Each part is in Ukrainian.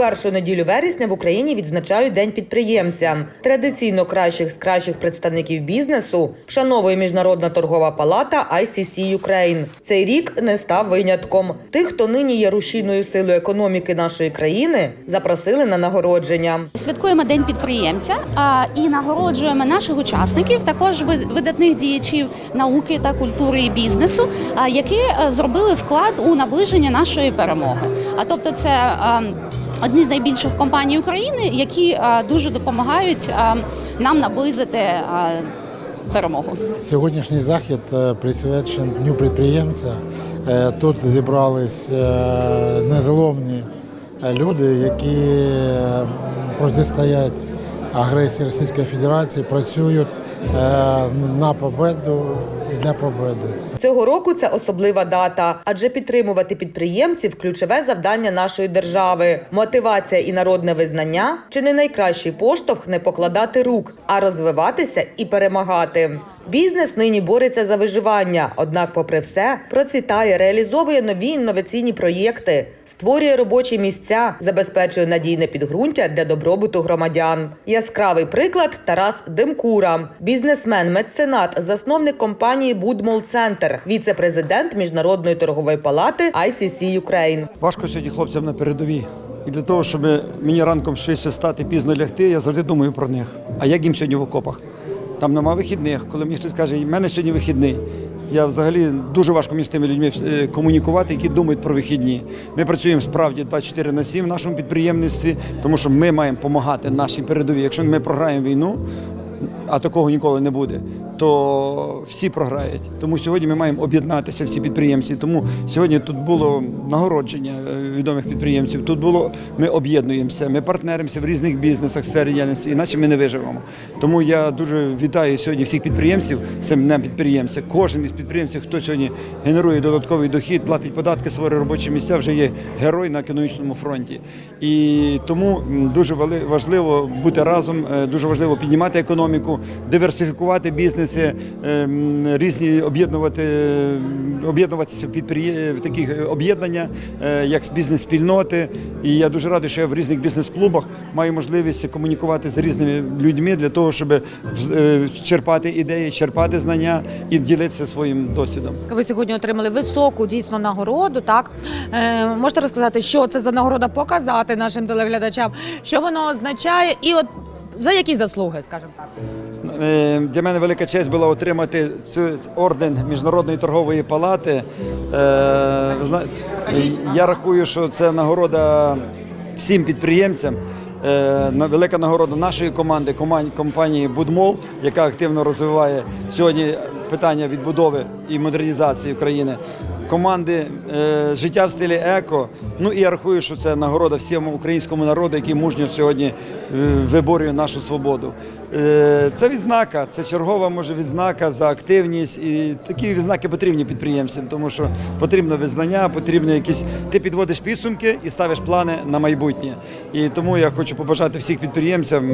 першу неділю вересня в Україні відзначають День підприємця. Традиційно кращих з кращих представників бізнесу вшановує Міжнародна торгова палата ICC Ukraine. Цей рік не став винятком. Тих, хто нині є рушійною силою економіки нашої країни, запросили на нагородження. Святкуємо День підприємця і нагороджуємо наших учасників, також ви- видатних діячів науки та культури і бізнесу, які е, зробили вклад у наближення нашої перемоги. А тобто, це а, одні з найбільших компаній України, які дуже допомагають нам наблизити перемогу. Сьогоднішній захід е, присвячений Дню підприємця. Е, Тут зібрались е, незаломні е, люди, які е, протистоять агресії Російської Федерації, працюють е, на победу і для победи. Цього року це особлива дата, адже підтримувати підприємців ключове завдання нашої держави. Мотивація і народне визнання чи не найкращий поштовх не покладати рук, а розвиватися і перемагати. Бізнес нині бореться за виживання, однак, попри все, процвітає, реалізовує нові інноваційні проєкти, створює робочі місця, забезпечує надійне підґрунтя для добробуту громадян. Яскравий приклад Тарас Демкура, бізнесмен, меценат, засновник компанії Будмол Центр, віце-президент Міжнародної торгової палати ICC Ukraine. Важко сьогодні хлопцям на передовій. І для того, щоб мені ранком швидше встати, пізно лягти, я завжди думаю про них. А як їм сьогодні в окопах? Там нема вихідних. Коли мені хтось каже, в мене сьогодні вихідний. Я взагалі дуже важко з тими людьми е, комунікувати, які думають про вихідні. Ми працюємо справді 24 на 7 в нашому підприємництві, тому що ми маємо допомагати нашій передовій. Якщо ми програємо війну, а такого ніколи не буде, то всі програють. Тому сьогодні ми маємо об'єднатися всі підприємці. Тому сьогодні тут було нагородження е, відомих підприємців. Тут було ми об'єднуємося, ми партнеримося в різних бізнесах, сфері діяльності, іначе ми не виживемо. Тому я дуже вітаю сьогодні всіх підприємців, це не підприємця. Кожен із підприємців, хто сьогодні генерує додатковий дохід, платить податки, створює робочі місця, вже є герой на економічному фронті. І тому дуже важливо бути разом, е, дуже важливо піднімати економіку, диверсифікувати бізнеси, е, різні об'єднувати об'єднуватися в е, об'єднання, е, як з бізнес-спільноти. І я дуже радий, що я в різних бізнес-клубах маю можливість комунікувати з різними людьми для того, щоб е, черпати ідеї, черпати знання і ділитися своїм досвідом. Ви сьогодні отримали високу дійсно нагороду. Так е, можете розказати, що це за нагорода, показати нашим телеглядачам, що воно означає, і от за які заслуги, скажімо так. Е, Для мене велика честь була отримати цю орден Міжнародної торгової палати. Е, Я рахую, що це нагорода всім підприємцям. Е, Велика нагорода нашої команди, компанії Будмол, яка активно розвиває сьогодні питання відбудови і модернізації України. Команди життя в стилі еко. Ну і я рахую, що це нагорода всьому українському народу, який мужньо сьогодні виборює нашу свободу. Е, Це відзнака, це чергова може відзнака за активність. І такі відзнаки потрібні підприємцям, тому що потрібно визнання, потрібно якісь. Ти підводиш підсумки і ставиш плани на майбутнє. І тому я хочу побажати всіх підприємцям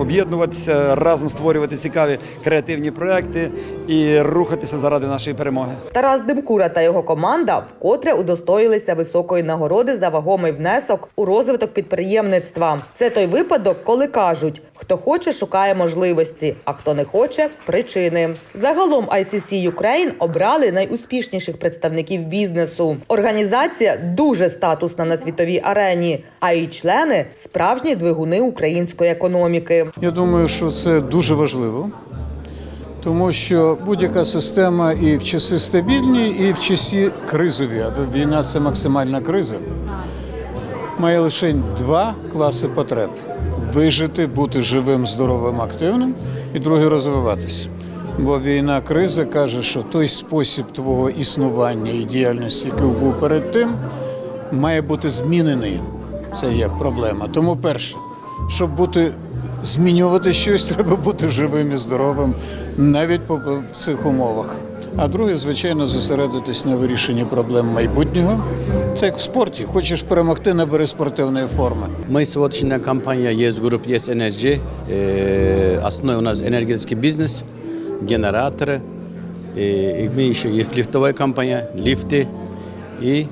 об'єднуватися, разом створювати цікаві креативні проекти і рухатися заради нашої перемоги. Тарас Демкура та його команда вкотре удостоїлися високої нагороди за вагомий внесок у розвиток підприємництва. Це той випадок, коли кажуть, хто хоче, шукає можливості, а хто не хоче причини. Загалом ICC Ukraine обрали найуспішніших представників бізнесу. Організація дуже статусна на світовій арені, а її члени справжні двигуни української економіки. Я думаю, що це дуже важливо, тому що будь-яка система і в часи стабільні, і в часи кризові, а війна це максимальна криза, має лише два класи потреб: вижити, бути живим, здоровим, активним, і друге розвиватися. Бо війна, криза каже, що той спосіб твого існування і діяльності, який був перед тим, має бути змінений. Це є проблема. Тому перше, щоб бути змінювати щось, треба бути живим і здоровим навіть в цих умовах А друге, звичайно, зосередитись на вирішенні проблем майбутнього. Це як в спорті. Хочеш перемогти, набери спортивної форми. Мы сегодняшняя компания есть групп есть Energy. Э, Основной у нас энергетический бизнес, генераторы. И, и мы еще есть лифтовая компания, лифты. И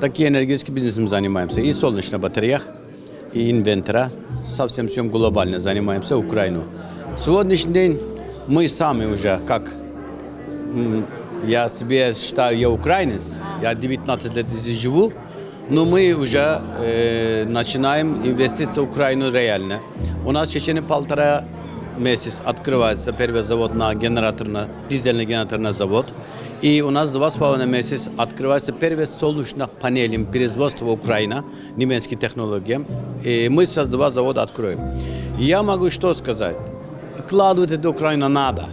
такие энергетические бизнесом занимаемся. И солнечных батареях. и инвентора. Совсем всем глобально занимаемся Украину. Сегодняшний день мы сами уже, как м, я себе считаю, я украинец, я 19 лет здесь живу, но мы уже э, начинаем инвестиции в Украину реально. У нас в течение полтора месяца открывается первый завод на генераторный, дизельный генераторный завод. И у нас два с половиной месяца открывается первый солнечных панелей производства Украина, немецкие технологии. И мы сейчас два завода откроем. И я могу что сказать? Вкладывать это Украину надо.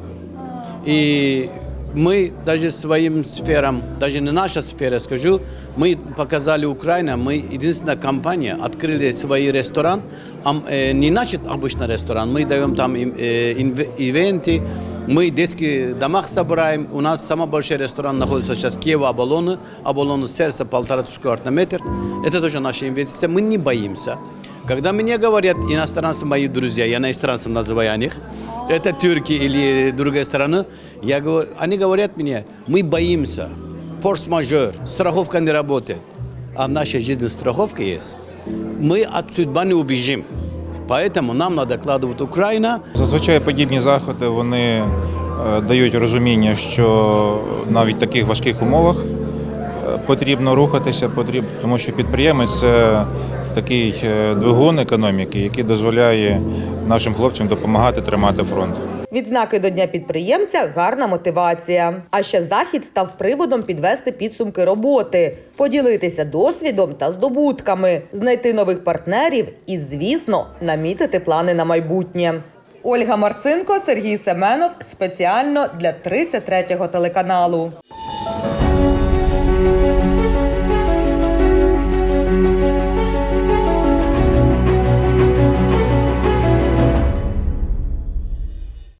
И мы даже своим сферам, даже не наша сфера, скажу, мы показали Украине, мы единственная компания, открыли свой ресторан, ам- э, не значит обычный ресторан, мы даем там э, ивенты, мы детские домах собираем, у нас самый большой ресторан находится сейчас в Киеве, Абалоне, Абалоне сердце полтора тысячи квадратных метров, это тоже наша инвестиция, мы не боимся. Когда мне говорят иностранцы, мои друзья, я иностранцев называю них, это турки или другая страна, я говорю, они говорят мне, мы боимся, форс-мажор, страховка не работает. А в нашей жизни страховка есть. Мы от судьбы не убежим. Поэтому нам надо вкладывать Украина, Зазвичай подібні заходи вони е, дають розуміння, що навіть в таких важких умовах е, потрібно рухатися, потрібно, тому що підприємець це такий е, двигун економіки, який дозволяє нашим хлопцям допомагати тримати фронт. Відзнаки до Дня підприємця гарна мотивація. А ще захід став приводом підвести підсумки роботи, поділитися досвідом та здобутками, знайти нових партнерів і, звісно, намітити плани на майбутнє. Ольга Марцинко, Сергій Семенов спеціально для 33-го телеканалу.